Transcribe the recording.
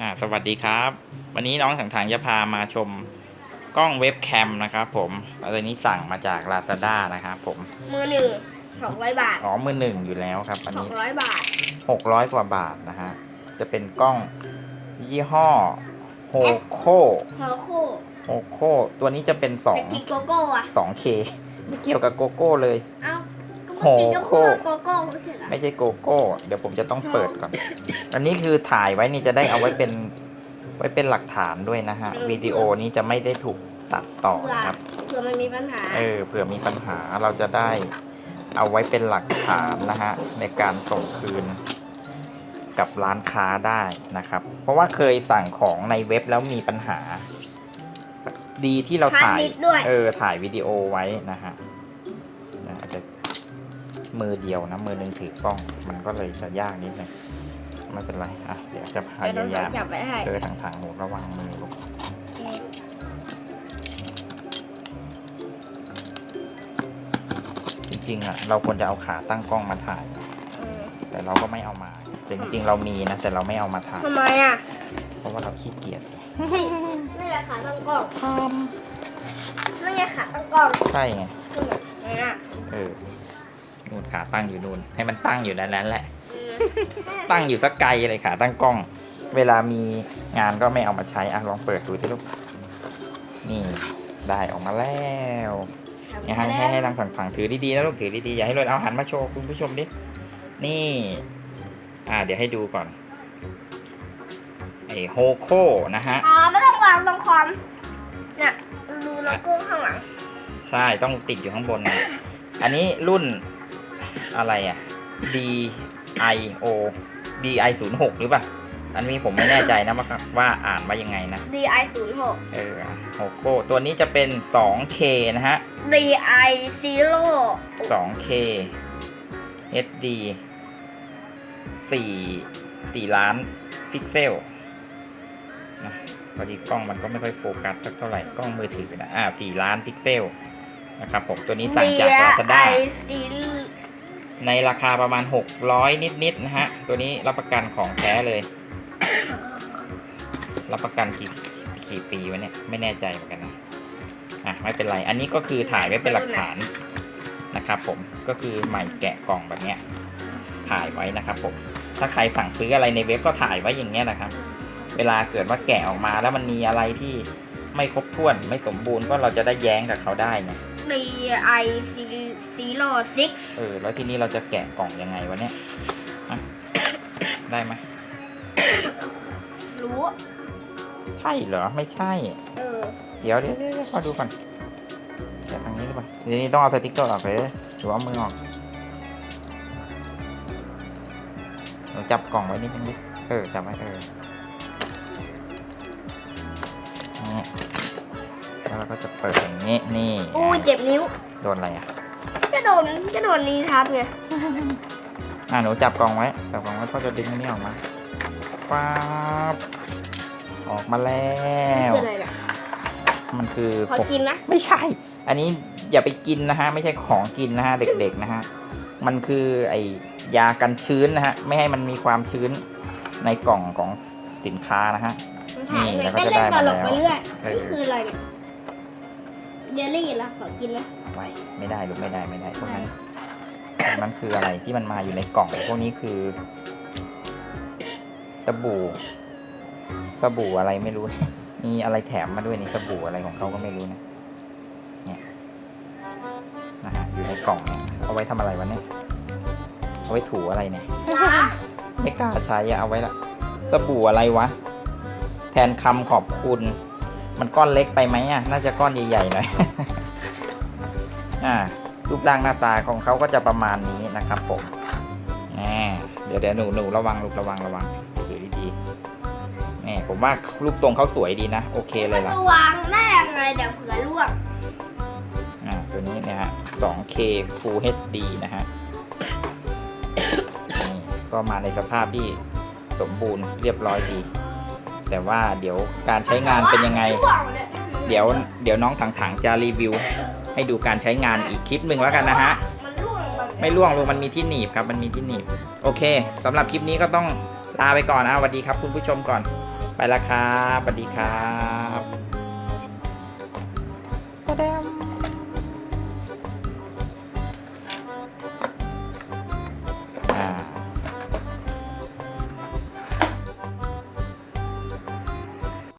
อ่าสวัสดีครับ วันนี้น้องถังถังจะพามาชมกล้องเว็บแคมนะครับผมอันนี้สั่งมาจาก Lazada นะครับผม มือหนึ่งหกร้อยบาท อ๋อ มือหนึ่งอยู่แล้วครับ อันหนี้กร้อยบาท600กว่าบาทนะฮะ จะเป็นกล้องยี่ห้อโฮโคฮอโคโฮโคตัวนี้จะเป็นแต่กินโกโก้อะ2 2K ไม่เกี่ยวกับโกโก้เลย เอ้า โฮโคโกโก้ไม่ใช่เหรอไม่ใช่โกโก้ เดี๋ยวผมจะต้องเปิดก่อน อันนี้คือถ่ายไว้นี่จะได้เอาไว้เป็นไว้เป็นหลักฐานด้วยนะฮะวิดีโอนี้จะไม่ได้ถูกตัดต่อเผื่อครับเผื่อมันมีปัญหาเออเผื่อมีปัญหาเราจะได้เอาไว้เป็นหลักฐานนะฮะในการส่งคืนกับร้านค้าได้นะครับ เพราะว่าเคยสั่งของในเว็บแล้วมีปัญหา ดีที่เราถ่ายฮาร์ดดิสก์ด้วยเออถ่ายวิดีโอไว้นะฮะนะอาจจะ มือเดียวนะ มือหนึ่งถือกล้อง มันก็เลยจะยากนิดนึงไม่เป็นไร อะ เดี๋ยวจะพเดี๋ยวต้องยายามจับไว้ให้เออทางทางๆหนูระวังมือลูกจริงๆอะ เราควรจะเอาขาตั้งกล้องมาถ่ายเออแต่เราก็ไม่เอามาแต่จริงๆเรามีนะ แต่เราไม่เอามาถ่ายทำไมอะ เพราะว่าเราขี้เกียจไม่อยากขาตั้งกล้องไม่อยากขาตั้งกล้อง ใช่ไงคือแบบนั้นอะเออ นู่นขาตั้งอยู่นู่น ให้มันตั้งอยู่นั้นแหละเออตั้งอยู่สักไกลเลยขาตั้งกล้อง เวลามีงานก็ไม่เอามาใช้อะลองเปิดดูที่ลูก นี่ได้ออกมาแล้วเนี่ยให้ให้ให้นางฝั่งฝั่งถือดีๆนะลูกถือดีๆอย่าให้หล่นเอาหันมาโชว์คุณผู้ชมดิ นี่ อ่า เดี๋ยวให้ดูก่อน ไอโฮโคนะฮะ อ๋อไม่ต้องวางตรงคอมเนี่ยรูโลโก้ข้างหลัง ใช่ต้องติดอยู่ข้างบนนะอันนี้รุ่น อะไรอะ D I O D I 0 6หรือเปล่า อันนี้ผมไม่แน่ใจนะว่าว่าอ่านว่ายังไงนะ DI 0 6เออโฮโคตัวนี้จะเป็น 2K นะฮะ DI Zero 2K HD 4 4 ล้านพิกเซลนะพอดีกล้องมันก็ไม่ค่อยโฟกัสสักเท่าไหร่กล้องมือถือนะอ่า 4 ล้านพิกเซลนะครับผมตัวนี้สั่งจาก Lazada DI Zero ในราคาประมาณ 600 นิดๆนะฮะ ตัวนี้รับประกันของแท้เลย รับประกันกี่กี่ปีวะเนี่ย ไม่แน่ใจเหมือนกันนะอะไม่เป็นไร อันนี้ก็คือถ่ายไว้เป็นหลักฐานนะครับผม ก็คือใหม่แกะกล่องแบบเนี้ย ถ่ายไว้นะครับผม ถ้าใครสั่งซื้ออะไรในเว็บก็ถ่ายไว้อย่างเงี้ยนะครับ เวลาเกิดว่าแกะออกมาแล้วมันมีอะไรที่ไม่ครบถ้วนไม่สมบูรณ์ก็เราจะได้แย้งกับเขาได้ ไง DI Zero Six เออ แล้วทีนี้เราจะแกะกล่องยังไงวะเนี่ยอะได้ไหมรู้ ใช่เหรอ ไม่ใช่ เออ เดี๋ยวเดี๋ยวเดี๋ยวขอดูก่อนแกะทางนี้ดีกว่าทีนี้ต้องเอาสติ๊กเกอร์ออกเลยหรือว่าเอามือออกเราจับกล่องไว้นิดนึงดิเออ จับไว้เออนี่แล้วเรา ก็จะเปิดอย่างนี้นี่อู้เจ็บนิ้วโดนอะไรอะจะโดนจะโดนนี้ทับไงอะหนูจับกล่องไว้จับกล่องไว้พ่อจะดึงอันนี้ออกมาป๊าบออกมาแล้ว คืออะไรเนี่ยมันคือขอผมกินนะไม่ใช่ อันนี้อย่าไปกินนะฮะ ไม่ใช่ของกินนะฮะ เด็กๆนะฮะ มันคือไอยากันชื้นนะฮะ ไม่ให้มันมีความชื้นในกล่องของสินค้านะฮะ นี่แล้วก็จะได้มาแล้ว เล่นตลกไปเรื่อยเออนี่คืออะไรเนี่ย เยลลี่ละขอกินนะไว้ไม่ได้ลูกไม่ได้ไม่ได้พวกนั้นพวกนั้นคืออะไรที่มันมาอยู่ในกล่องพวกนี้คือสบู่สบู่อะไรไม่รู้ มีอะไรแถมมาด้วยนี่สบู่อะไรของเขาก็ไม่รู้นะเนี่ยนะฮะอยู่ในกล่องเนี่ยเอาไว้ทำอะไรวะเนี่ยเอาไว้ถูอะไรเนี่ยไม่กล้าใช้อะเอาไว้ละสบู่อะไรวะ แทนคำขอบคุณ มันก้อนเล็กไปไหมอะ น่าจะก้อนใหญ่ๆหน่อย อ่า รูปร่างหน้าตาของเขาก็จะประมาณนี้นะครับผมอ่าเดี๋ยวเดี๋ยวหนูหนูระวังลูกระวังระวังถือดีๆแหม่ผมว่ารูปทรงเขาสวยดีนะ โอเคเลมัยนล่ะ จะวางได้ยังไงเดี๋ยวเผื่อร่วงอ่า ตัวนี้นะฮะ 2K Full HD นะฮะนี่ก็มาในสภาพที่สมบูรณ์เรียบร้อยดี แต่ว่าเดี๋ยวการใช้งานเป็นยังไง เดี๋ยวเดี๋ยวน้องถังๆจะรีวิว ให้ดูการใช้งานอีกคลิปหนึ่งแล้วกันนะฮะไม่ล่วงลงมันมีที่หนีบครับมันมีที่หนีบ โอเคสำหรับคลิปนี้ก็ต้องลาไปก่อนนะสวัสดีครับคุณผู้ชมก่อน ไปละครับสวัสดีครับ